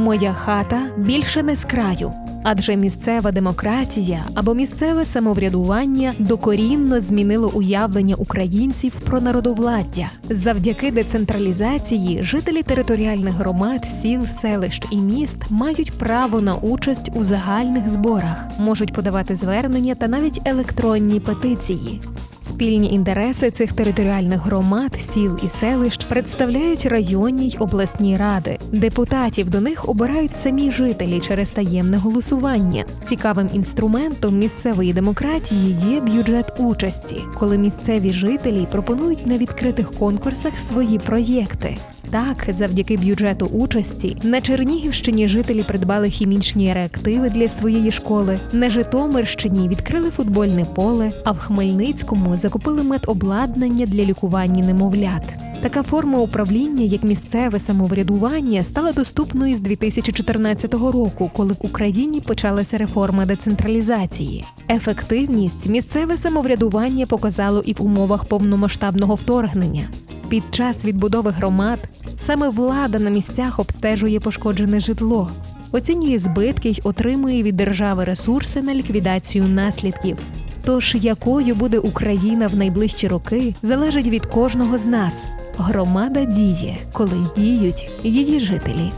Моя хата більше не з краю. Адже місцева демократія або місцеве самоврядування докорінно змінило уявлення українців про народовладдя. Завдяки децентралізації жителі територіальних громад, сіл, селищ і міст мають право на участь у загальних зборах, можуть подавати звернення та навіть електронні петиції. Спільні інтереси цих територіальних громад, сіл і селищ представляють районні й обласні ради. Депутатів до них обирають самі жителі через таємне голосування. Цікавим інструментом місцевої демократії є бюджет участі, коли місцеві жителі пропонують на відкритих конкурсах свої проєкти. Так, завдяки бюджету участі на Чернігівщині жителі придбали хімічні реактиви для своєї школи. На Житомирщині відкрили футбольне поле, а в Хмельницькому закупили медобладнання для лікування немовлят. Така форма управління, як місцеве самоврядування, стала доступною з 2014 року, коли в Україні почалася реформа децентралізації. Ефективність місцеве самоврядування показало і в умовах повномасштабного вторгнення. Під час відбудови громад саме влада на місцях обстежує пошкоджене житло, оцінює збитки й отримує від держави ресурси на ліквідацію наслідків. Тож якою буде Україна в найближчі роки, залежить від кожного з нас. Громада діє, коли діють її жителі.